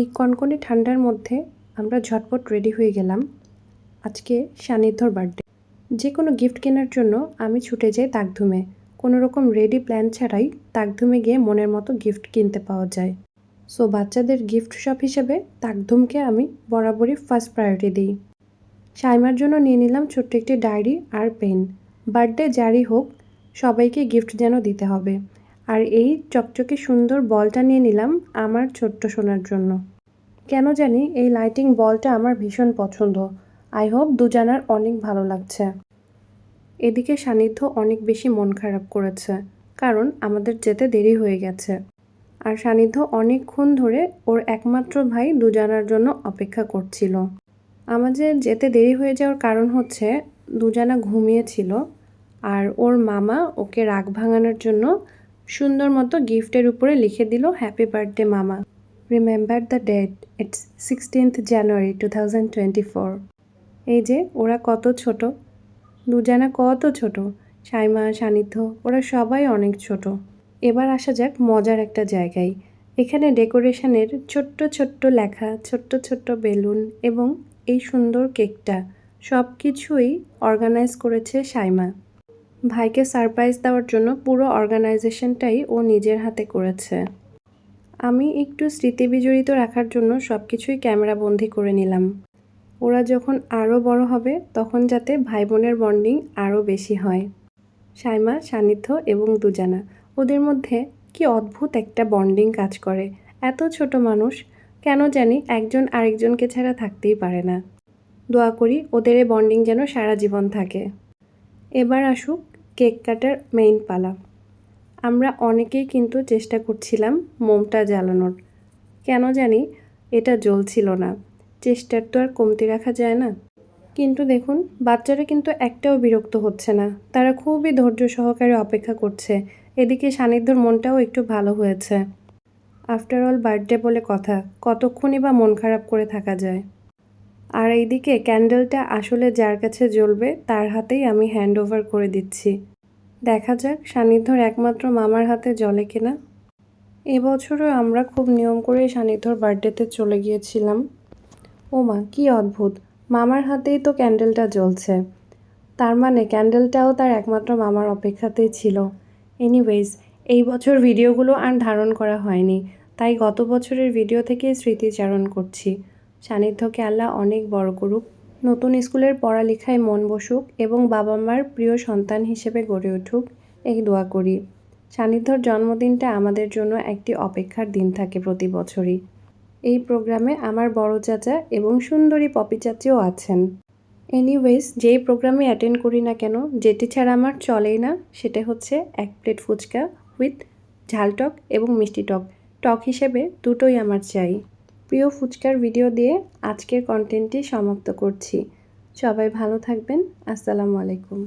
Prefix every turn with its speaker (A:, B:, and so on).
A: এই কনকনে ঠান্ডার মধ্যে আমরা ঝটপট রেডি হয়ে গেলাম। আজকে সান্নিধ্যর বার্থডে যে কোনো গিফট কেনার জন্য আমি ছুটে যাই তাকধুমে। কোনো রকম রেডি প্ল্যান ছাড়াই তাকধুমে গিয়ে মনের মতো গিফট কিনতে পাওয়া যায়। সো বাচ্চাদের গিফট শপ হিসেবে তাকধুমকে আমি বরাবরই ফার্স্ট প্রায়োরিটি দিই। সাইমার জন্য নিয়ে নিলাম ছোট্ট একটি ডায়েরি আর পেন। বার্থডে যারই হোক, সবাইকে গিফট যেন দিতে হবে। আর এই চকচকে সুন্দর বলটা নিয়ে নিলাম আমার ছোট্ট সোনার জন্য। কেন জানি এই লাইটিং বলটা আমার ভীষণ পছন্দ। আই হোপ দুজানার অনেক ভালো লাগছে। এদিকে সান্নিধ্য অনেক বেশি মন খারাপ করেছে, কারণ আমাদের যেতে দেরি হয়ে গেছে। আর সান্নিধ্য অনেকক্ষণ ধরে ওর একমাত্র ভাই দুজানার জন্য অপেক্ষা করছিল। আমাদের যেতে দেরি হয়ে যাওয়ার কারণ হচ্ছে দুজানা ঘুমিয়েছিল, আর ওর মামা ওকে রাগ ভাঙানোর জন্য সুন্দর মতো গিফটের উপরে লিখে দিল হ্যাপি বার্থডে মামা। Remember the date it's sixteenth January two thousand twenty four এই যে, ওরা কত ছোট। দুজানা কত ছোট। সাইমা সান্নিধ্য ওরা সবাই অনেক ছোট। এবার আসা যাক মজার একটা জায়গায়। এখানে ডেকোরেশনের ছোট্ট ছোট্ট লেখা, ছোট্ট ছোট্ট বেলুন এবং এই সুন্দর কেকটা সব কিছুই অর্গানাইজ করেছে সাইমা। ভাইকে সারপ্রাইজ দেওয়ার জন্য পুরো অর্গানাইজেশনটাই ও নিজের হাতে করেছে। আমি একটু স্মৃতি বিজড়িত রাখার জন্য সব কিছুই ক্যামেরাবন্দি করে নিলাম। ওরা যখন আরও বড় হবে, তখন যাতে ভাই বোনের বন্ডিং আরও বেশি হয়। সাইমা, সান্নিধ্য এবং দুজানা, ওদের মধ্যে কি অদ্ভুত একটা বন্ডিং কাজ করে। এত ছোট মানুষ, কেন জানি একজন আরেকজনকে ছাড়া থাকতেই পারে না। দোয়া করি ওদের বন্ডিং যেন সারা জীবন থাকে। এবার আসুক কেক কাটার মেইন পালা। আমরা অনেকেই কিন্তু চেষ্টা করছিলাম মোমটা জ্বালানোর। কেন জানি এটা জ্বলছিল না। চেষ্টার তো আর কমতি রাখা যায় না। কিন্তু দেখুন, বাচ্চারা কিন্তু একটাও বিরক্ত হচ্ছে না। তারা খুবই ধৈর্য সহকারে অপেক্ষা করছে। এদিকে সান্নিধ্যর মনটাও একটু ভালো হয়েছে। আফটার অল বার্থডে বলে কথা। কতক্ষণই বা মন খারাপ করে থাকা যায়। আর এইদিকে ক্যান্ডেলটা আসলে যার কাছে জ্বলবে, তার হাতেই আমি হ্যান্ড ওভার করে দিচ্ছি। দেখা যাক সান্নিধ্যর একমাত্র মামার হাতে জলে কিনা। এবছরও আমরা খুব নিয়ম করে সান্নিধ্যর বার্থডেতে চলে গিয়েছিলাম। ও মা কী অদ্ভুত! মামার হাতেই তো ক্যান্ডেলটা জ্বলছে। তার মানে ক্যান্ডেলটাও তার একমাত্র মামার অপেক্ষাতেই ছিল। এনিওয়েজ, এই বছর ভিডিওগুলো আর ধারণ করা হয়নি, তাই গত বছরের ভিডিও থেকে স্মৃতিচারণ করছি। সান্নিধ্যকে আল্লাহ অনেক বড় করুক। নতুন স্কুলের পড়ালেখায় মন বসুক এবং বাবা মার প্রিয় সন্তান হিসেবে গড়ে উঠুক এই দোয়া করি। সান্নিধ্যর জন্মদিনটা আমাদের জন্য একটি অপেক্ষার দিন থাকে প্রতি বছরই। এই প্রোগ্রামে আমার বড় চাচা এবং সুন্দরী পপি চাচিও আছেন। এনিওয়েজ, যেই প্রোগ্রামে অ্যাটেন্ড করি না কেন, যেটি ছাড়া আমার চলেই না, সেটা হচ্ছে এক প্লেট ফুচকা উইথ ঝাল টক এবং মিষ্টি টক। টক হিসেবে দুটোই আমার চাই। প্রিয় ফুচকার ভিডিও দিয়ে আজকের কন্টেন্টটি সমাপ্ত করছি। সবাই ভালো থাকবেন। আসসালামু আলাইকুম।